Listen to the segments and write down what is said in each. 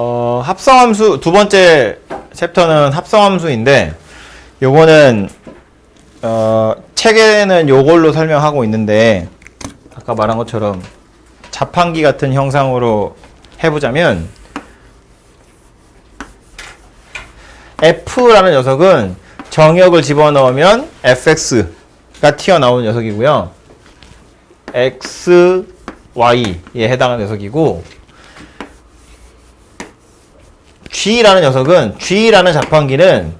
어, 합성함수 두 번째 챕터는 합성함수인데 요거는 어, 책에는 요걸로 설명하고 있는데 아까 말한 것처럼 자판기 같은 형상으로 해보자면 F라는 녀석은 정역을 집어넣으면 fx가 튀어나오는 녀석이고요. x, y에 해당하는 녀석이고 G라는 녀석은 G라는 자판기는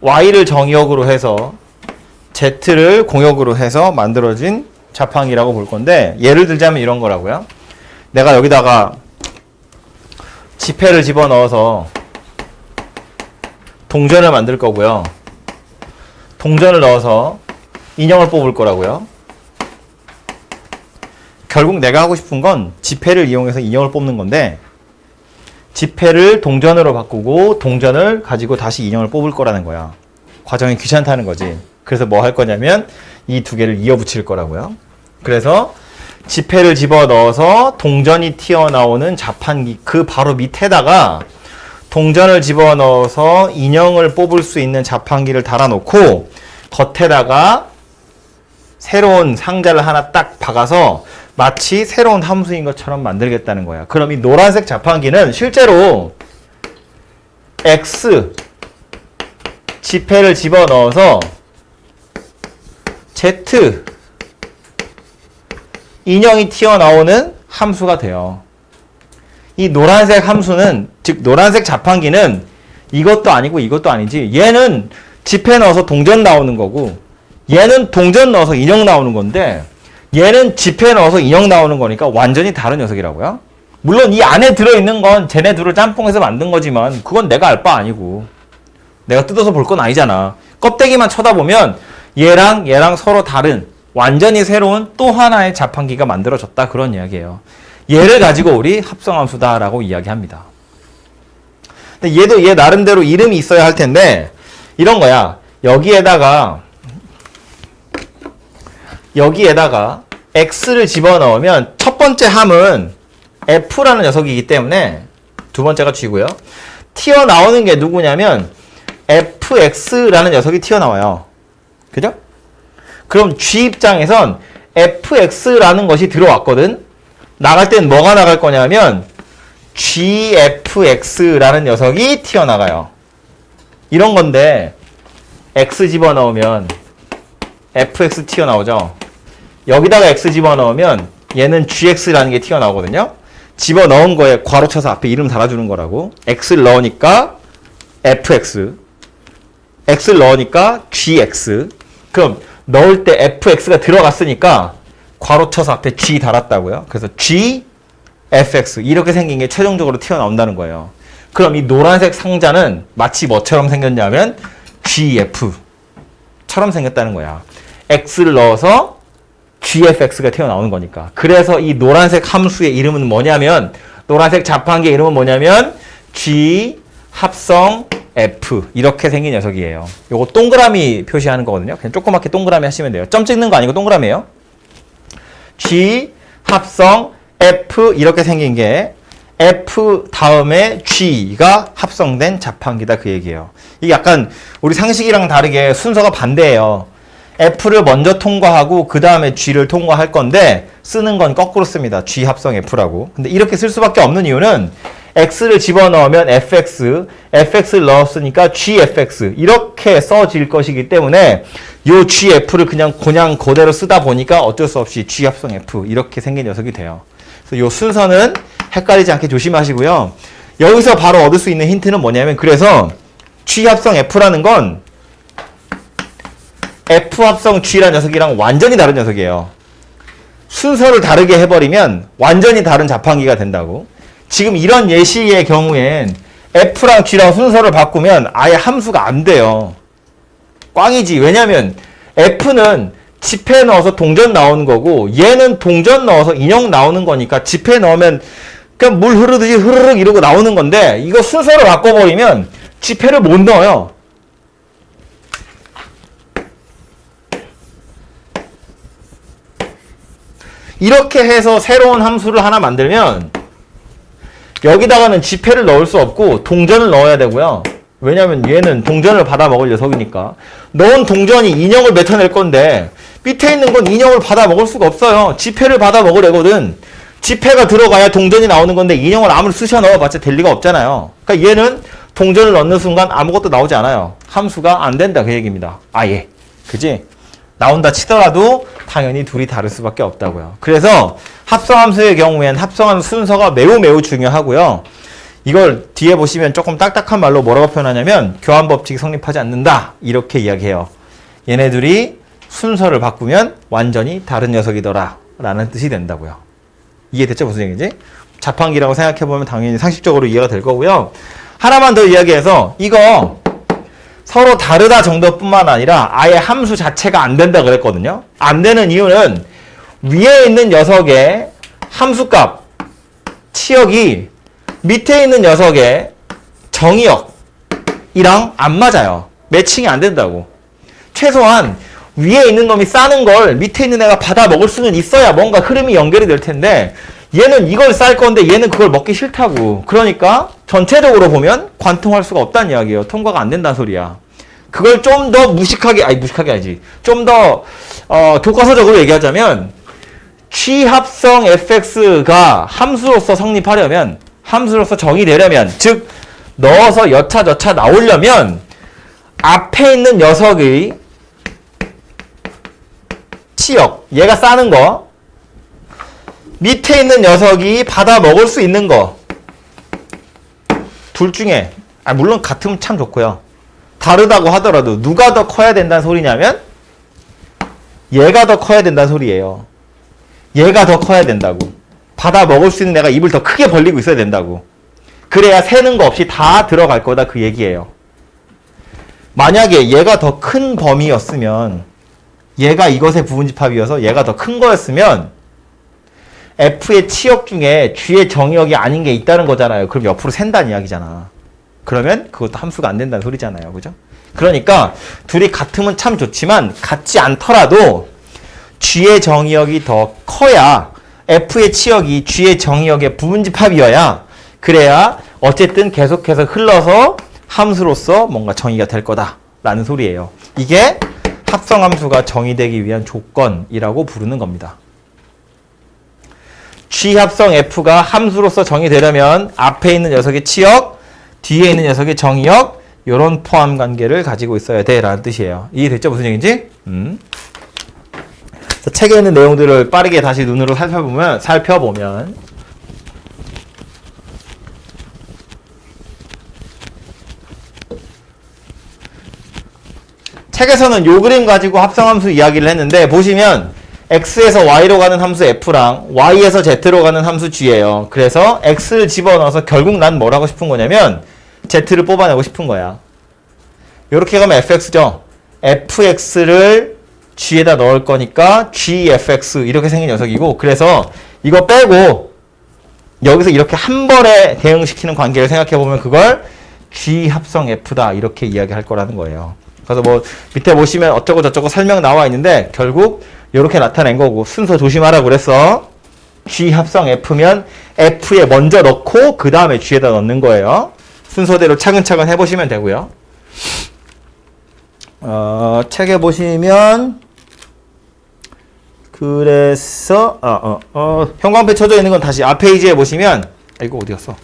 Y를 정역으로 해서 Z를 공역으로 해서 만들어진 자판기라고 볼 건데 예를 들자면 이런 거라고요. 내가 여기다가 지폐를 집어넣어서 동전을 만들 거고요. 동전을 넣어서 인형을 뽑을 거라고요. 결국 내가 하고 싶은 건 지폐를 이용해서 인형을 뽑는 건데 지폐를 동전으로 바꾸고 동전을 가지고 다시 인형을 뽑을 거라는 거야. 과정이 귀찮다는 거지. 그래서 뭐 할 거냐면 이 두 개를 이어 붙일 거라고요. 그래서 지폐를 집어 넣어서 동전이 튀어나오는 자판기 그 바로 밑에다가 동전을 집어 넣어서 인형을 뽑을 수 있는 자판기를 달아놓고 겉에다가 새로운 상자를 하나 딱 박아서 마치 새로운 함수인 것처럼 만들겠다는 거야. 그럼 이 노란색 자판기는 실제로 x 지폐를 집어 넣어서 z 인형이 튀어나오는 함수가 돼요. 이 노란색 함수는 즉 노란색 자판기는 이것도 아니고 이것도 아니지. 얘는 지폐 넣어서 동전 나오는 거고 얘는 동전 넣어서 인형 나오는 건데 얘는 지폐 넣어서 인형 나오는 거니까 완전히 다른 녀석이라고요. 물론 이 안에 들어있는 건 쟤네 둘을 짬뽕해서 만든 거지만 그건 내가 알 바 아니고 내가 뜯어서 볼 건 아니잖아. 껍데기만 쳐다보면 얘랑 얘랑 서로 다른 완전히 새로운 또 하나의 자판기가 만들어졌다 그런 이야기예요. 얘를 가지고 우리 합성함수다라고 이야기합니다. 근데 얘도 얘 나름대로 이름이 있어야 할 텐데 이런 거야. 여기에다가 여기에다가 x를 집어넣으면 첫 번째 함은 f라는 녀석이기 때문에 두 번째가 g고요. 튀어나오는 게 누구냐면 fx라는 녀석이 튀어나와요. 그죠? 그럼 g 입장에선 fx라는 것이 들어왔거든. 나갈 땐 뭐가 나갈 거냐면 gfx라는 녀석이 튀어나가요. 이런 건데 x 집어넣으면 fx 튀어나오죠. 여기다가 x 집어넣으면 얘는 gx라는 게 튀어나오거든요. 집어넣은 거에 괄호 쳐서 앞에 이름 달아주는 거라고. x를 넣으니까 fx x를 넣으니까 gx 그럼 넣을 때 fx가 들어갔으니까 괄호 쳐서 앞에 g 달았다고요. 그래서 g fx 이렇게 생긴 게 최종적으로 튀어나온다는 거예요. 그럼 이 노란색 상자는 마치 뭐처럼 생겼냐면 gf처럼 생겼다는 거야. x를 넣어서 gfx가 튀어나오는 거니까. 그래서 이 노란색 함수의 이름은 뭐냐면 노란색 자판기의 이름은 뭐냐면 g 합성 f 이렇게 생긴 녀석이에요. 요거 동그라미 표시하는 거거든요. 그냥 조그맣게 동그라미 하시면 돼요. 점 찍는 거 아니고 동그라미예요. G 합성 F 이렇게 생긴 게 F 다음에 G가 합성된 자판기다 그 얘기예요. 이게 약간 우리 상식이랑 다르게 순서가 반대예요. F를 먼저 통과하고 그 다음에 G를 통과할 건데 쓰는 건 거꾸로 씁니다. G 합성 F라고. 근데 이렇게 쓸 수밖에 없는 이유는 X를 집어넣으면 FX, FX를 넣었으니까 GFX 이렇게 써질 것이기 때문에 요 GF를 그냥 그냥 그대로 쓰다 보니까 어쩔 수 없이 G 합성 F 이렇게 생긴 녀석이 돼요. 그래서 요 순서는 헷갈리지 않게 조심하시고요. 여기서 바로 얻을 수 있는 힌트는 뭐냐면 그래서 G 합성 F라는 건 F 합성 G라는 녀석이랑 완전히 다른 녀석이에요. 순서를 다르게 해버리면 완전히 다른 자판기가 된다고. 지금 이런 예시의 경우엔 F랑 G랑 순서를 바꾸면 아예 함수가 안 돼요. 꽝이지. 왜냐면 F는 지폐 넣어서 동전 나오는 거고 얘는 동전 넣어서 인형 나오는 거니까 지폐 넣으면 그냥 물 흐르듯이 흐르륵 이러고 나오는 건데 이거 순서를 바꿔버리면 지폐를 못 넣어요. 이렇게 해서 새로운 함수를 하나 만들면 여기다가는 지폐를 넣을 수 없고 동전을 넣어야 되고요. 왜냐면 얘는 동전을 받아 먹을 녀석이니까. 넣은 동전이 인형을 뱉어낼 건데 밑에 있는 건 인형을 받아 먹을 수가 없어요. 지폐를 받아 먹으려거든. 지폐가 들어가야 동전이 나오는 건데 인형을 아무리 쑤셔 넣어봤자 될 리가 없잖아요. 그러니까 얘는 동전을 넣는 순간 아무것도 나오지 않아요. 함수가 안 된다 그 얘기입니다. 아예. 그지? 나온다 치더라도 당연히 둘이 다를 수밖에 없다고요. 그래서 합성함수의 경우엔 합성하는 순서가 매우 매우 중요하고요. 이걸 뒤에 보시면 조금 딱딱한 말로 뭐라고 표현하냐면 교환 법칙이 성립하지 않는다 이렇게 이야기해요. 얘네들이 순서를 바꾸면 완전히 다른 녀석이더라 라는 뜻이 된다고요. 이해됐죠 무슨 얘기인지? 자판기라고 생각해보면 당연히 상식적으로 이해가 될 거고요. 하나만 더 이야기해서 이거 서로 다르다 정도뿐만 아니라 아예 함수 자체가 안 된다 그랬거든요. 안 되는 이유는 위에 있는 녀석의 함수값 치역이 밑에 있는 녀석의 정의역이랑 안 맞아요. 매칭이 안 된다고. 최소한 위에 있는 놈이 싸는 걸 밑에 있는 애가 받아 먹을 수는 있어야 뭔가 흐름이 연결이 될 텐데 얘는 이걸 쌀 건데 얘는 그걸 먹기 싫다고. 그러니까 전체적으로 보면 관통할 수가 없다는 이야기예요. 통과가 안 된다는 소리야. 그걸 좀 더 무식하게, 아니 무식하게 아니지. 좀더 어, 교과서적으로 얘기하자면 취합성 fx가 함수로서 성립하려면 함수로서 정의되려면 즉 넣어서 여차저차 나오려면 앞에 있는 녀석의 치역 얘가 싸는 거 밑에 있는 녀석이 받아 먹을 수 있는 거 둘 중에 아 물론 같으면 참 좋고요 다르다고 하더라도 누가 더 커야 된다는 소리냐면 얘가 더 커야 된다는 소리예요 얘가 더 커야 된다고. 받아 먹을 수 있는 애가 입을 더 크게 벌리고 있어야 된다고. 그래야 새는 거 없이 다 들어갈 거다 그 얘기예요. 만약에 얘가 더 큰 범위였으면 얘가 이것의 부분집합이어서 얘가 더 큰 거였으면 F의 치역 중에 G의 정의역이 아닌 게 있다는 거잖아요. 그럼 옆으로 샌다는 이야기잖아. 그러면 그것도 함수가 안 된다는 소리잖아요. 그죠? 그러니까 둘이 같으면 참 좋지만 같지 않더라도 G의 정의역이 더 커야 F의 치역이 G의 정의역의 부분집합이어야 그래야 어쨌든 계속해서 흘러서 함수로서 뭔가 정의가 될 거다라는 소리예요. 이게 합성함수가 정의되기 위한 조건이라고 부르는 겁니다. G 합성 F가 함수로서 정의되려면 앞에 있는 녀석의 치역, 뒤에 있는 녀석의 정의역 이런 포함 관계를 가지고 있어야 돼라는 뜻이에요. 이해됐죠? 무슨 얘기인지? 음. 책에 있는 내용들을 빠르게 다시 눈으로 살펴보면 살펴보면 책에서는 요 그림 가지고 합성함수 이야기를 했는데 보시면 x에서 y로 가는 함수 f랑 y에서 z로 가는 함수 g예요. 그래서 x를 집어넣어서 결국 난 뭘 하고 싶은 거냐면 z를 뽑아내고 싶은 거야. 이렇게 가면 fx죠. fx를 g에다 넣을 거니까 gfx 이렇게 생긴 녀석이고 그래서 이거 빼고 여기서 이렇게 한 번에 대응시키는 관계를 생각해 보면 그걸 g 합성 f다 이렇게 이야기할 거라는 거예요. 그래서 뭐 밑에 보시면 어쩌고 저쩌고 설명 나와 있는데 결국 이렇게 나타낸 거고 순서 조심하라 그랬어. g 합성 f면 f에 먼저 넣고 그 다음에 g에다 넣는 거예요. 순서대로 차근차근 해보시면 되고요. 어, 책에 보시면 그래서 어, 어, 어, 형광펜 쳐져 있는 건 다시 앞 페이지에 보시면 아, 이거 어디 갔어?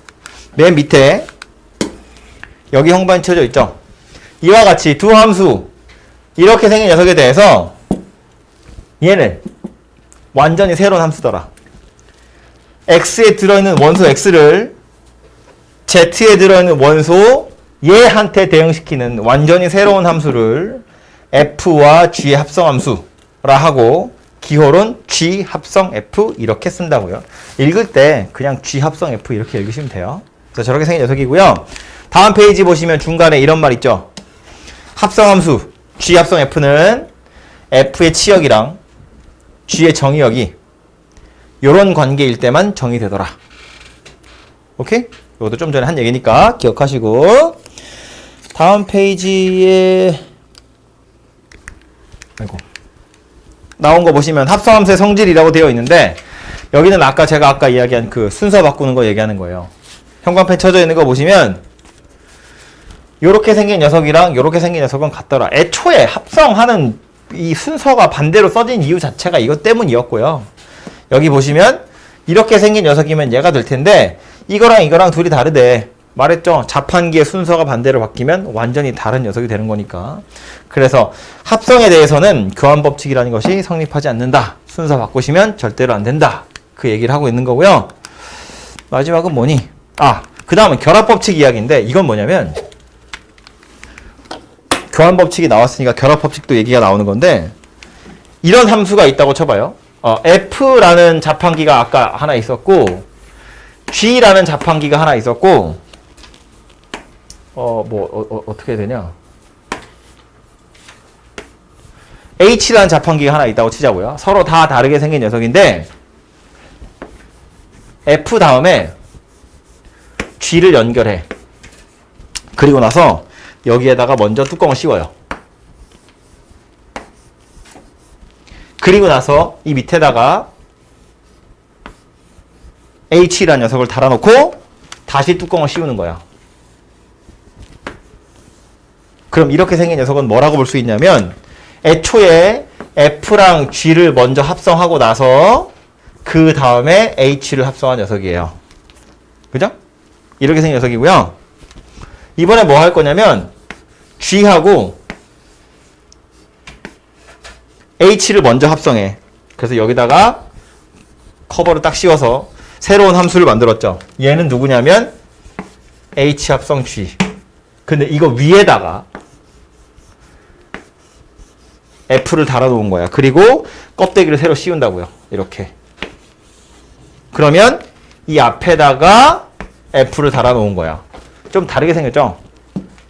맨 밑에 여기 형광펜 쳐져 있죠? 이와 같이 두 함수 이렇게 생긴 녀석에 대해서 얘는 완전히 새로운 함수더라. x에 들어있는 원소 x를 z에 들어있는 원소 얘한테 대응시키는 완전히 새로운 함수를 f와 g의 합성함수라 하고 기호론 G 합성 F 이렇게 쓴다고요. 읽을 때 그냥 G 합성 F 이렇게 읽으시면 돼요. 그래서 저렇게 생긴 녀석이고요. 다음 페이지 보시면 중간에 이런 말 있죠. 합성함수 G 합성 F는 F의 치역이랑 G의 정의역이 이런 관계일 때만 정의되더라. 오케이? 이것도 좀 전에 한 얘기니까 기억하시고 다음 페이지에 아이고 나온 거 보시면 합성함수의 성질이라고 되어 있는데 여기는 아까 제가 아까 이야기한 그 순서 바꾸는 거 얘기하는 거예요. 형광펜 쳐져 있는 거 보시면 요렇게 생긴 녀석이랑 요렇게 생긴 녀석은 같더라. 애초에 합성하는 이 순서가 반대로 써진 이유 자체가 이것 때문이었고요. 여기 보시면 이렇게 생긴 녀석이면 얘가 될 텐데 이거랑 이거랑 둘이 다르대. 말했죠. 자판기의 순서가 반대로 바뀌면 완전히 다른 녀석이 되는 거니까. 그래서 합성에 대해서는 교환 법칙이라는 것이 성립하지 않는다. 순서 바꾸시면 절대로 안 된다. 그 얘기를 하고 있는 거고요. 마지막은 뭐니? 아, 그 다음은 결합 법칙 이야기인데 이건 뭐냐면 교환 법칙이 나왔으니까 결합 법칙도 얘기가 나오는 건데 이런 함수가 있다고 쳐봐요. 어, F라는 자판기가 아까 하나 있었고 G라는 자판기가 하나 있었고 어, 뭐, 어, 어, 해야 되냐? H라는 자판기가 하나 있다고 치자고요. 서로 다 다르게 생긴 녀석인데 F 다음에 G를 연결해. 그리고 나서 여기에다가 먼저 뚜껑을 씌워요. 그리고 나서 이 밑에다가 H라는 녀석을 달아놓고 다시 뚜껑을 씌우는 거야. 그럼 이렇게 생긴 녀석은 뭐라고 볼 수 있냐면 애초에 F랑 G를 먼저 합성하고 나서 그 다음에 H를 합성한 녀석이에요. 그죠? 이렇게 생긴 녀석이고요. 이번에 뭐 할 거냐면 G하고 H를 먼저 합성해. 그래서 여기다가 커버를 딱 씌워서 새로운 함수를 만들었죠. 얘는 누구냐면 H 합성 G. 근데 이거 위에다가 F를 달아놓은 거야. 그리고 껍데기를 새로 씌운다고요. 이렇게. 그러면 이 앞에다가 F를 달아놓은 거야. 좀 다르게 생겼죠?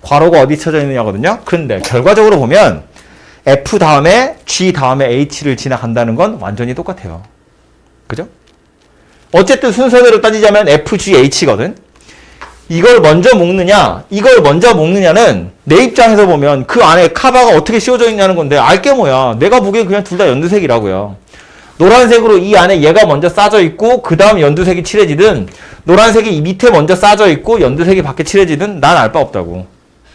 괄호가 어디 쳐져 있느냐거든요. 근데 결과적으로 보면 F 다음에 G 다음에 H를 지나간다는 건 완전히 똑같아요. 그죠? 어쨌든 순서대로 따지자면 F, G, H거든. 이걸 먼저 먹느냐, 이걸 먼저 먹느냐는 내 입장에서 보면 그 안에 카바가 어떻게 씌워져 있냐는 건데 알게 뭐야. 내가 보기엔 그냥 둘 다 연두색이라고요. 노란색으로 이 안에 얘가 먼저 싸져 있고 그 다음 연두색이 칠해지든 노란색이 이 밑에 먼저 싸져 있고 연두색이 밖에 칠해지든 난 알 바 없다고.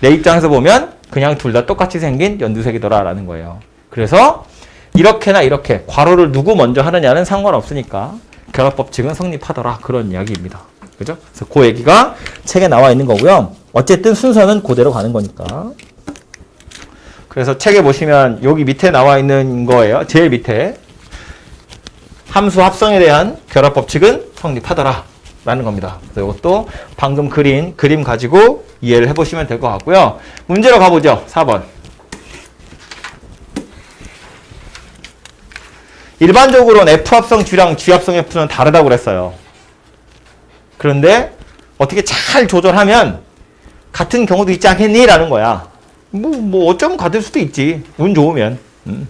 내 입장에서 보면 그냥 둘 다 똑같이 생긴 연두색이더라라는 거예요. 그래서 이렇게나 이렇게 괄호를 누구 먼저 하느냐는 상관없으니까 결합 법칙은 성립하더라 그런 이야기입니다. 그죠? 그래서 그 얘기가 책에 나와 있는 거고요. 어쨌든 순서는 그대로 가는 거니까. 그래서 책에 보시면 여기 밑에 나와 있는 거예요. 제일 밑에 함수 합성에 대한 결합 법칙은 성립하더라. 라는 겁니다. 그래서 이것도 방금 그린 그림 가지고 이해를 해보시면 될 것 같고요. 문제로 가보죠. 4번. 일반적으로는 F 합성 G랑 G 합성 F는 다르다고 그랬어요. 그런데 어떻게 잘 조절하면 같은 경우도 있지 않겠니? 라는 거야. 뭐, 뭐, 어쩌면 같을 수도 있지. 운 좋으면. 음.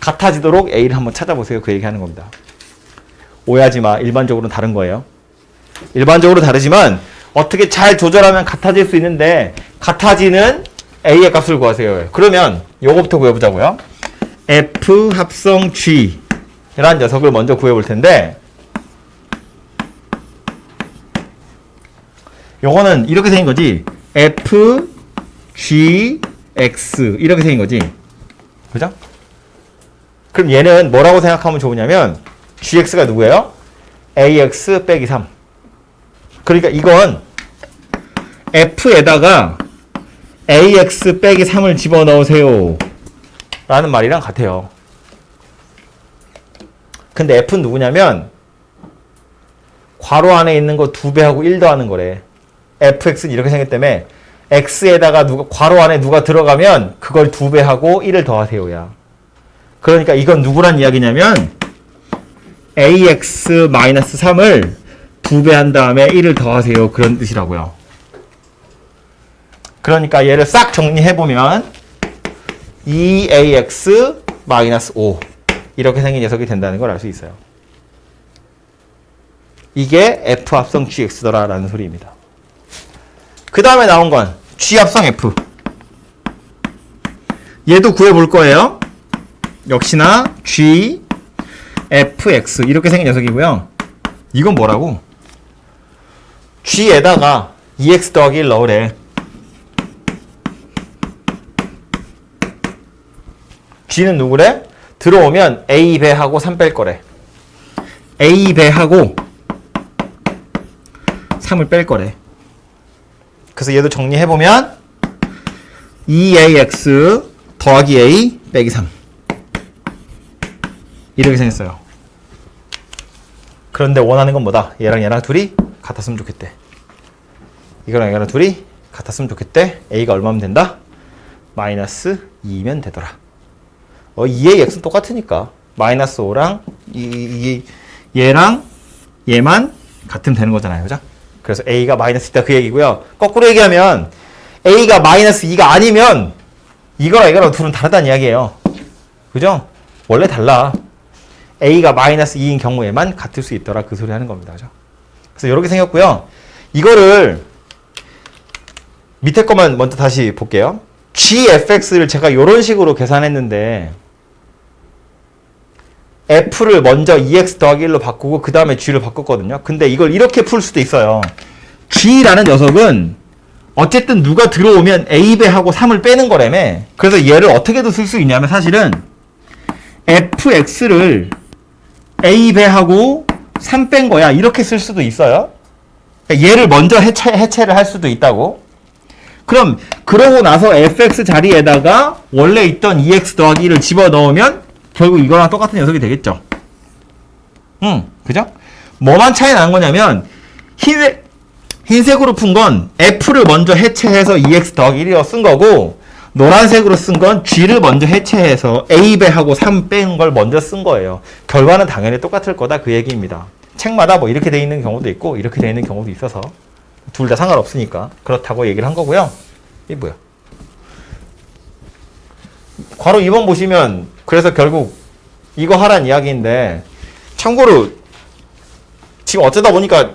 같아지도록 A를 한번 찾아보세요. 그 얘기 하는 겁니다. 오해하지 마. 일반적으로는 다른 거예요. 일반적으로 다르지만 어떻게 잘 조절하면 같아질 수 있는데 같아지는 A의 값을 구하세요. 그러면 요거부터 구해보자고요. F 합성 G 이라는 녀석을 먼저 구해볼 텐데 요거는 이렇게 생긴 거지. F, G, X 이렇게 생긴 거지. 그죠? 그럼 얘는 뭐라고 생각하면 좋으냐면 GX가 누구예요? AX 빼기 3. 그러니까 이건 F에다가 AX 빼기 3을 집어넣으세요. 라는 말이랑 같아요. 근데 F는 누구냐면 괄호 안에 있는 거 2배하고 1 더하는 거래. fx는 이렇게 생겼다며 x에다가 누가 괄호 안에 누가 들어가면 그걸 2배하고 1을 더하세요야. 그러니까 이건 누구란 이야기냐면 ax-3을 2배 한 다음에 1을 더하세요. 그런 뜻이라고요. 그러니까 얘를 싹 정리해보면 2ax-5 이렇게 생긴 녀석이 된다는 걸 알 수 있어요. 이게 f 합성 gx더라 라는 소리입니다. 그 다음에 나온 건 G 합성 F. 얘도 구해볼 거예요. 역시나 G, FX 이렇게 생긴 녀석이고요. 이건 뭐라고? G에다가 2x 더하기 1 넣으래. g는 누구래? 들어오면 a 배하고 3 뺄 거래. a 배하고 3을 뺄 거래. 그래서 얘도 정리해보면 2ax 더하기 a 빼기 3 이렇게 생겼어요. 그런데 원하는 건 뭐다? 얘랑 얘랑 둘이 같았으면 좋겠대. 이거랑 이거랑 둘이 같았으면 좋겠대. a가 얼마면 된다? 마이너스 2면 되더라. 어, 2의 x는 똑같으니까. 마이너스 5랑 이, 이, 이, 얘랑 얘만 같으면 되는 거잖아요. 그죠? 그래서 a가 마이너스 있다 그 얘기고요. 거꾸로 얘기하면 a가 마이너스 2가 아니면 이거랑 이거랑 둘은 다르다는 이야기예요. 그죠? 원래 달라. a가 마이너스 2인 경우에만 같을 수 있더라 그 소리 하는 겁니다. 그죠? 그래서 이렇게 생겼고요. 이거를 밑에 것만 먼저 다시 볼게요. gfx를 제가 이런 식으로 계산했는데 f를 먼저 2x 더하기 1로 바꾸고 그 다음에 g를 바꿨거든요. 근데 이걸 이렇게 풀 수도 있어요. g라는 녀석은 어쨌든 누가 들어오면 a배하고 3을 빼는 거라며. 그래서 얘를 어떻게도 쓸수 있냐면 사실은 fx를 a배하고 3 뺀 거야. 이렇게 쓸 수도 있어요. 그러니까 얘를 먼저 해체, 해체를 할 수도 있다고. 그럼 그러고 나서 fx 자리에다가 원래 있던 2x 더하기 1을 집어넣으면 결국 이거랑 똑같은 녀석이 되겠죠. 응, 그죠? 뭐만 차이 나는 거냐면 흰색, 흰색으로 푼 건 f를 먼저 해체해서 2x 더하기 1이라고 쓴 거고 노란색으로 쓴 건 g를 먼저 해체해서 a배하고 3뺀걸 먼저 쓴 거예요. 결과는 당연히 똑같을 거다 그 얘기입니다. 책마다 뭐 이렇게 돼 있는 경우도 있고 이렇게 돼 있는 경우도 있어서 둘 다 상관없으니까 그렇다고 얘기를 한 거고요. 이게 뭐야? 괄호 2번 보시면 그래서 결국 이거 하란 이야기인데 참고로 지금 어쩌다 보니까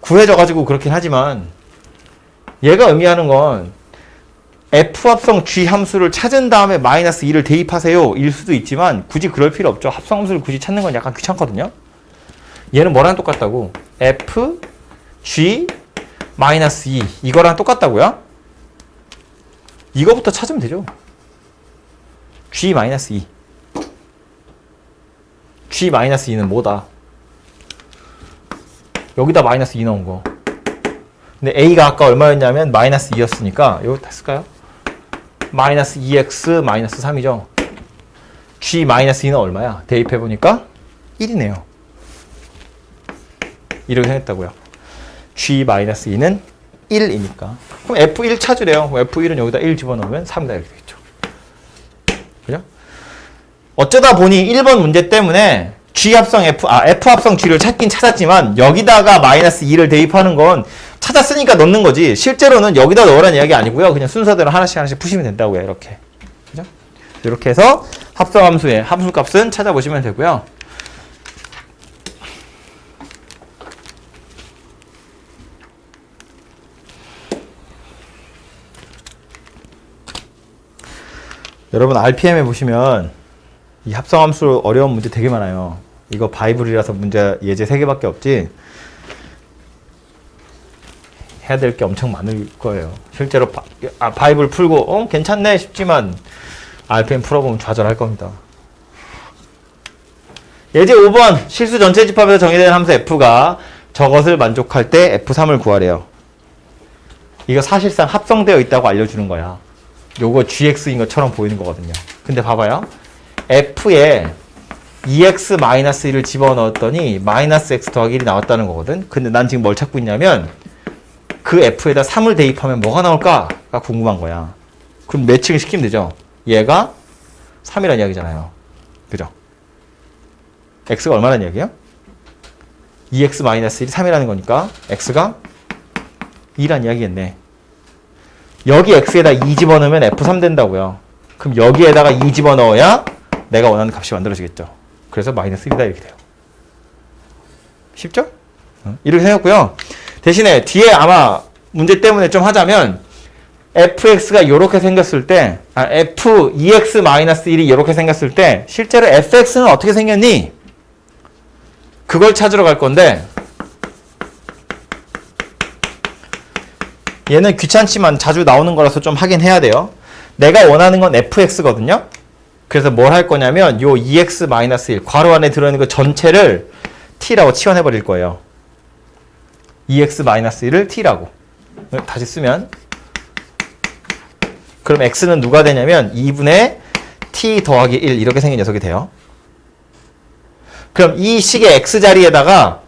구해져 가지고 그렇긴 하지만 얘가 의미하는 건 f 합성 g 함수를 찾은 다음에 마이너스 2를 대입하세요. 일 수도 있지만 굳이 그럴 필요 없죠. 합성 함수를 굳이 찾는 건 약간 귀찮거든요. 얘는 뭐랑 똑같다고? F g 마이너스 2 이거랑 똑같다고요? 이거부터 찾으면 되죠. G 마이너스 2 g 마이너스 2는 뭐다? 여기다 마이너스 2 넣은 거. 근데 a가 아까 얼마였냐면 마이너스 2였으니까 이거 다 쓸까요? 마이너스 2x 마이너스 3이죠. g 마이너스 2는 얼마야? 대입해 보니까 1이네요. 이렇게 생겼다고요. g 마이너스 2는 1이니까. 그럼 f1 찾으래요. f1은 여기다 1 집어넣으면 3이다 이렇게 되겠죠. 그죠? 어쩌다 보니 1번 문제 때문에 g 합성 f 아 f 합성 g를 찾긴 찾았지만 여기다가 마이너스 2를 대입하는 건 찾았으니까 넣는 거지. 실제로는 여기다 넣으라는 이야기 아니고요. 그냥 순서대로 하나씩 하나씩 푸시면 된다고요. 이렇게. 그죠? 이렇게 해서 합성함수의 함수값은 찾아보시면 되고요. 여러분 RPM에 보시면 이 합성함수 어려운 문제 되게 많아요. 이거 바이블이라서 문제 예제 3개밖에 없지. 해야 될 게 엄청 많을 거예요. 실제로 바, 아, 바이블 풀고 어 괜찮네 싶지만 RPM 풀어보면 좌절할 겁니다. 예제 5번 실수 전체 집합에서 정의된 함수 f가 저것을 만족할 때 f3을 구하래요. 이거 사실상 합성되어 있다고 알려주는 거야. 요거 gx인 것처럼 보이는 거거든요. 근데 봐봐요. f에 2x-1을 집어넣었더니 마이너스 x 더하기 1이 나왔다는 거거든. 근데 난 지금 뭘 찾고 있냐면 그 f에다 3을 대입하면 뭐가 나올까가 궁금한 거야. 그럼 매칭을 시키면 되죠. 얘가 3이라는 이야기잖아요. 그죠? x가 얼마라는 이야기예요? 2x-1이 3이라는 거니까 x가 2라는 이야기겠네. 여기 x에다 2 집어넣으면 f3 된다고요. 그럼 여기에다가 2 집어넣어야 내가 원하는 값이 만들어지겠죠. 그래서 마이너스 1이다 이렇게 돼요. 쉽죠? 이렇게 생겼고요. 대신에 뒤에 아마 문제 때문에 좀 하자면 fx가 이렇게 생겼을 때 아, f 2x-1이 이렇게 생겼을 때 실제로 fx는 어떻게 생겼니? 그걸 찾으러 갈 건데 얘는 귀찮지만 자주 나오는 거라서 좀 하긴 해야 돼요. 내가 원하는 건 fx거든요. 그래서 뭘 할 거냐면 요 2x-1 괄호 안에 들어있는 그 전체를 t라고 치환해 버릴 거예요. 2x-1을 t라고. 다시 쓰면 그럼 x는 누가 되냐면 2분의 t 더하기 1 이렇게 생긴 녀석이 돼요. 그럼 이 식의 x 자리에다가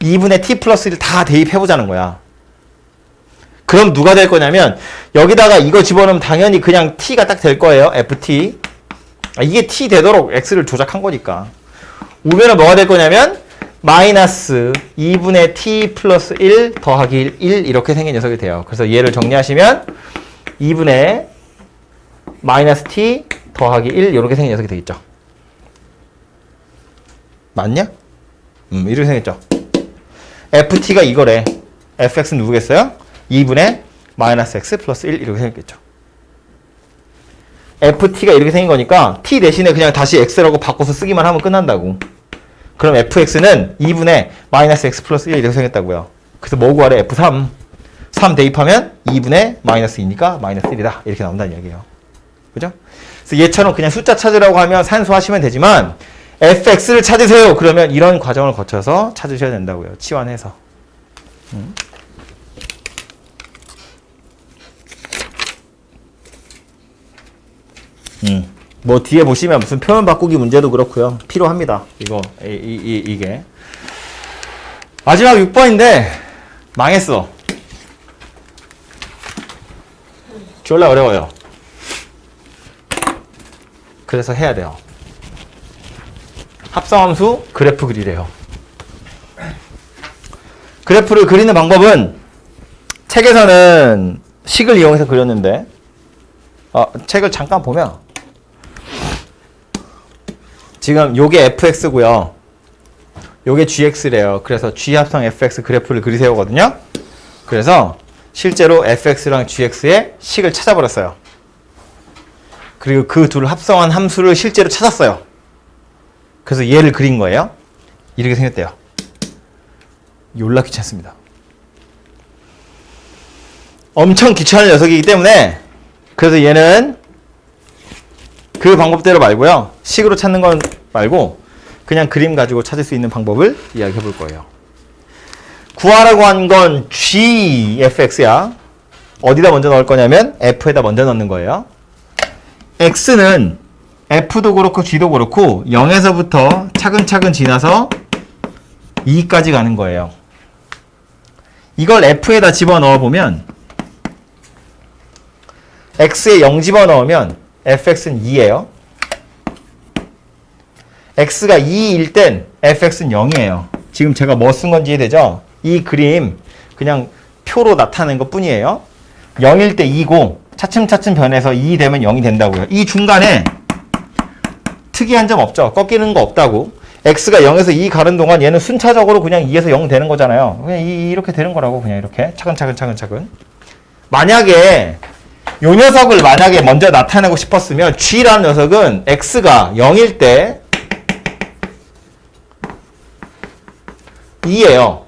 2분의 t 플러스 1 다 대입해 보자는 거야. 그럼 누가 될 거냐면 여기다가 이거 집어넣으면 당연히 그냥 t가 딱 될 거예요. ft. 아, 이게 t 되도록 x를 조작한 거니까. 우변은 뭐가 될 거냐면 마이너스 2분의 t 플러스 1 더하기 1, 1 이렇게 생긴 녀석이 돼요. 그래서 얘를 정리하시면 2분의 마이너스 t 더하기 1 이렇게 생긴 녀석이 되겠죠. 맞냐? 음, 이렇게 생겼죠. ft가 이거래. fx는 누구겠어요? 2분의 마이너스 x 플러스 1 이렇게 생겼겠죠. ft가 이렇게 생긴 거니까 t 대신에 그냥 다시 x라고 바꿔서 쓰기만 하면 끝난다고. 그럼 fx는 2분의 마이너스 x 플러스 1 이렇게 생겼다고요. 그래서 뭐 구하래? f3. 3 대입하면 2분의 마이너스 2니까 마이너스 1이다. 이렇게 나온다는 이야기예요. 그죠? 그래서 얘처럼 그냥 숫자 찾으라고 하면 산수하시면 되지만 fx를 찾으세요. 그러면 이런 과정을 거쳐서 찾으셔야 된다고요. 치환해서. 음. 음. 뭐 뒤에 보시면 무슨 표현 바꾸기 문제도 그렇고요. 필요합니다. 이거 이, 이, 이, 이 게 마지막 6번인데 망했어. 졸라 어려워요. 그래서 해야 돼요. 합성함수 그래프 그리래요. 그래프를 그리는 방법은 책에서는 식을 이용해서 그렸는데 어, 책을 잠깐 보면 지금 요게 fx고요. 요게 gx래요. 그래서 g 합성 fx 그래프를 그리세요거든요. 그래서 실제로 fx랑 gx의 식을 찾아버렸어요. 그리고 그 둘을 합성한 함수를 실제로 찾았어요. 그래서 얘를 그린 거예요. 이렇게 생겼대요. 졸라 귀찮습니다. 엄청 귀찮은 녀석이기 때문에 그래서 얘는 그 방법대로 말고요. 식으로 찾는 건 말고 그냥 그림 가지고 찾을 수 있는 방법을 이야기해 볼 거예요. 구하라고 한 건 gfx야. 어디다 먼저 넣을 거냐면 f에다 먼저 넣는 거예요. x는 f도 그렇고 g도 그렇고 0에서부터 차근차근 지나서 2까지 가는 거예요. 이걸 f에다 집어넣어 보면 x에 0 집어넣으면 fx는 2예요. x가 2일 땐 fx는 0이에요. 지금 제가 뭐 쓴 건지 이해되죠? 이 그림 그냥 표로 나타낸 것 뿐이에요. 0일 때 2고 차츰차츰 변해서 2 되면 0이 된다고요. 이 중간에 특이한 점 없죠? 꺾이는 거 없다고. x가 0에서 2 가는 동안 얘는 순차적으로 그냥 2에서 0 되는 거잖아요. 그냥 이- 이렇게 되는 거라고 그냥 이렇게 차근차근 차근차근. 만약에 요 녀석을 만약에 먼저 나타내고 싶었으면 g라는 녀석은 x가 0일 때 2예요.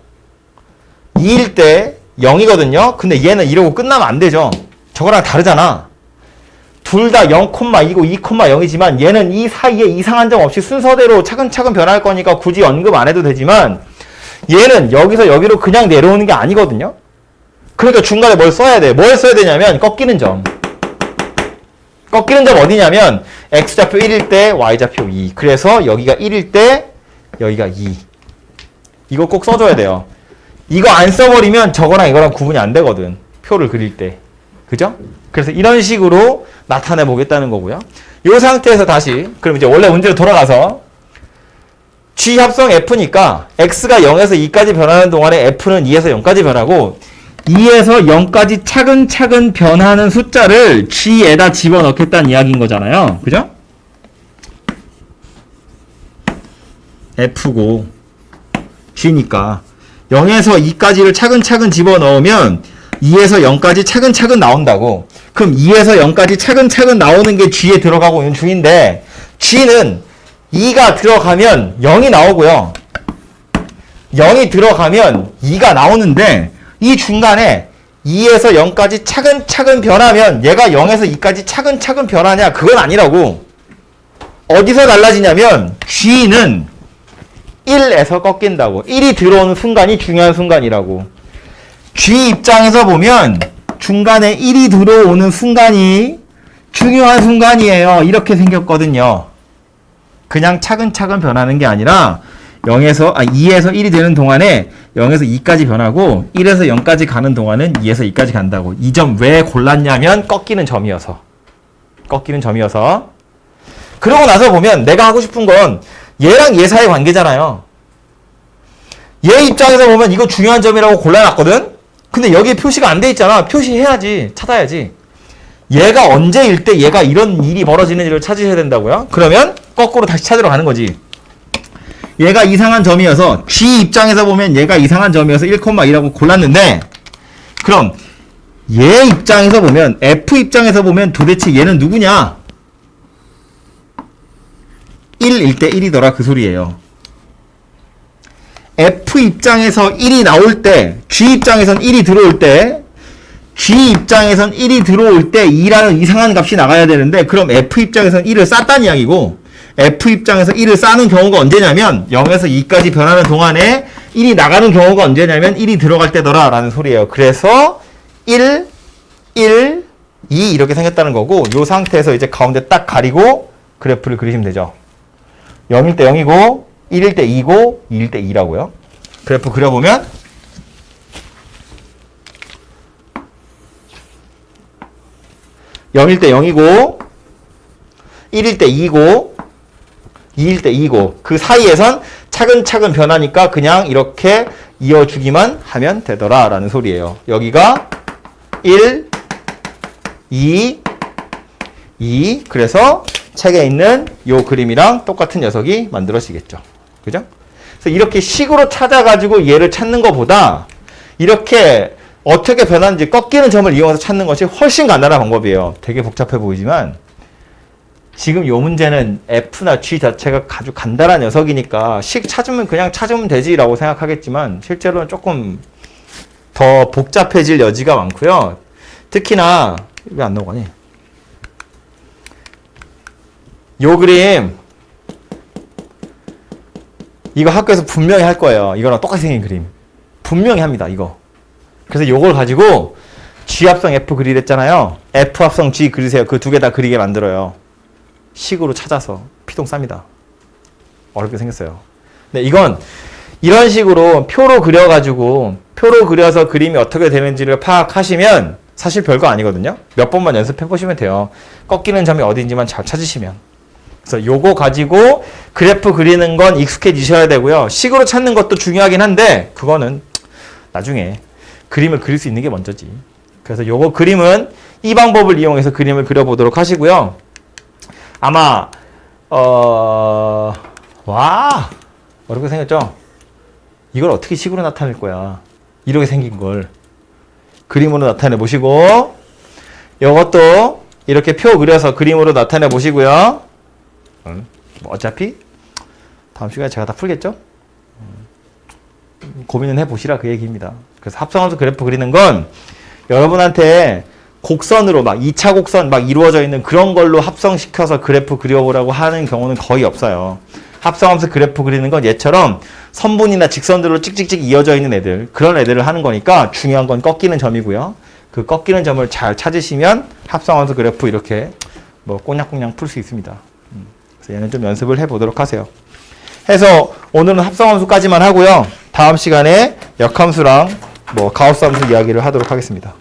2일 때 0이거든요. 근데 얘는 이러고 끝나면 안 되죠. 저거랑 다르잖아. 둘 다 0,2고 2,0이지만 얘는 이 사이에 이상한 점 없이 순서대로 차근차근 변할 거니까 굳이 언급 안 해도 되지만 얘는 여기서 여기로 그냥 내려오는 게 아니거든요. 그러니까 중간에 뭘 써야 돼? 뭘 써야 되냐면 꺾이는 점. 꺾이는 점 어디냐면 x좌표 1일 때 y좌표 2. 그래서 여기가 1일 때 여기가 2. 이거 꼭 써줘야 돼요. 이거 안 써버리면 저거랑 이거랑 구분이 안 되거든. 표를 그릴 때. 그죠? 그래서 이런 식으로 나타내 보겠다는 거고요. 이 상태에서 다시 그럼 이제 원래 문제로 돌아가서 G 합성 F니까 X가 0에서 2까지 변하는 동안에 F는 2에서 0까지 변하고 2에서 0까지 차근차근 변하는 숫자를 G에다 집어넣겠다는 이야기인 거잖아요. 그죠? F고 G니까 0에서 2까지를 차근차근 집어넣으면 2에서 0까지 차근차근 나온다고. 그럼 2에서 0까지 차근차근 나오는 게 G에 들어가고 있는 중인데 G는 2가 들어가면 0이 나오고요. 0이 들어가면 2가 나오는데 이 중간에 2에서 0까지 차근차근 변하면 얘가 0에서 2까지 차근차근 변하냐? 그건 아니라고. 어디서 달라지냐면 G는 1에서 꺾인다고. 1이 들어오는 순간이 중요한 순간이라고. G 입장에서 보면 중간에 1이 들어오는 순간이 중요한 순간이에요. 이렇게 생겼거든요. 그냥 차근차근 변하는 게 아니라 0에서 아 2에서 1이 되는 동안에 0에서 2까지 변하고 1에서 0까지 가는 동안은 2에서 2까지 간다고. 이 점 왜 골랐냐면 꺾이는 점이어서. 꺾이는 점이어서. 그러고 나서 보면 내가 하고 싶은 건 얘랑 얘 사이 관계잖아요. 얘 입장에서 보면 이거 중요한 점이라고 골라놨거든? 근데 여기에 표시가 안 돼 있잖아. 표시해야지. 찾아야지. 얘가 언제일 때 얘가 이런 일이 벌어지는지를 찾으셔야 된다고요? 그러면 거꾸로 다시 찾으러 가는 거지. 얘가 이상한 점이어서 G 입장에서 보면 얘가 이상한 점이어서 1,2라고 골랐는데 그럼 얘 입장에서 보면 F 입장에서 보면 도대체 얘는 누구냐? 1일 때 1이더라 그 소리예요. F 입장에서 1이 나올 때 G 입장에선 1이 들어올 때 G 입장에선 1이 들어올 때 2라는 이상한 값이 나가야 되는데 그럼 F 입장에선 1을 쌌다는 이야기고 F 입장에서 1을 싸는 경우가 언제냐면 0에서 2까지 변하는 동안에 1이 나가는 경우가 언제냐면 1이 들어갈 때더라 라는 소리예요. 그래서 1, 1, 2 이렇게 생겼다는 거고 이 상태에서 이제 가운데 딱 가리고 그래프를 그리시면 되죠. 0일 때 0이고 1일 때 2고 2일 때 2라고요. 그래프 그려보면 (0일 때 0이고) (1일 때 2고) (2일 때 2고) 그 사이에선 차근차근 변하니까 그냥 이렇게 이어주기만 하면 되더라 라는 소리예요 여기가 1 2 2 그래서 책에 있는 요 그림이랑 똑같은 녀석이 만들어지겠죠. 그죠? 그래서 이렇게 식으로 찾아가지고 얘를 찾는 것보다 이렇게 어떻게 변하는지 꺾이는 점을 이용해서 찾는 것이 훨씬 간단한 방법이에요. 되게 복잡해 보이지만 지금 요 문제는 F나 G 자체가 아주 간단한 녀석이니까 식 찾으면 그냥 찾으면 되지라고 생각하겠지만 실제로는 조금 더 복잡해질 여지가 많고요. 특히나 왜 안 나오가니? 요 그림 이거 학교에서 분명히 할 거예요. 이거랑 똑같이 생긴 그림. 분명히 합니다. 이거. 그래서 요걸 가지고 G 합성 F 그리랬잖아요. F 합성 G 그리세요. 그 두 개 다 그리게 만들어요. 식으로 찾아서 피동 쌉니다. 어렵게 생겼어요. 네, 이건 이런 식으로 표로 그려가지고 표로 그려서 그림이 어떻게 되는지를 파악하시면 사실 별거 아니거든요. 몇 번만 연습해 보시면 돼요. 꺾이는 점이 어딘지만 잘 찾으시면. 그래서 요거 가지고 그래프 그리는 건 익숙해지셔야 되고요. 식으로 찾는 것도 중요하긴 한데 그거는 나중에 그림을 그릴 수 있는 게 먼저지. 그래서 요거 그림은 이 방법을 이용해서 그림을 그려보도록 하시고요. 아마 어... 와 어렵게 생겼죠? 이걸 어떻게 식으로 나타낼 거야? 이렇게 생긴 걸 그림으로 나타내 보시고 이것도 이렇게 표 그려서 그림으로 나타내 보시고요. 음, 뭐 어차피 다음 시간에 제가 다 풀겠죠? 음, 고민은 해보시라 그 얘기입니다. 그래서 합성함수 그래프 그리는 건 여러분한테 곡선으로 막 2차 곡선 막 이루어져 있는 그런 걸로 합성시켜서 그래프 그려보라고 하는 경우는 거의 없어요. 합성함수 그래프 그리는 건 얘처럼 선분이나 직선들로 찍찍찍 이어져 있는 애들 그런 애들을 하는 거니까 중요한 건 꺾이는 점이고요. 그 꺾이는 점을 잘 찾으시면 합성함수 그래프 이렇게 뭐 꼬냥꼬냥 풀 수 있습니다. 음, 그래서 얘는 좀 연습을 해보도록 하세요. 해서 오늘은 합성함수까지만 하고요. 다음 시간에 역함수랑 뭐 가우스 함수 이야기를 하도록 하겠습니다.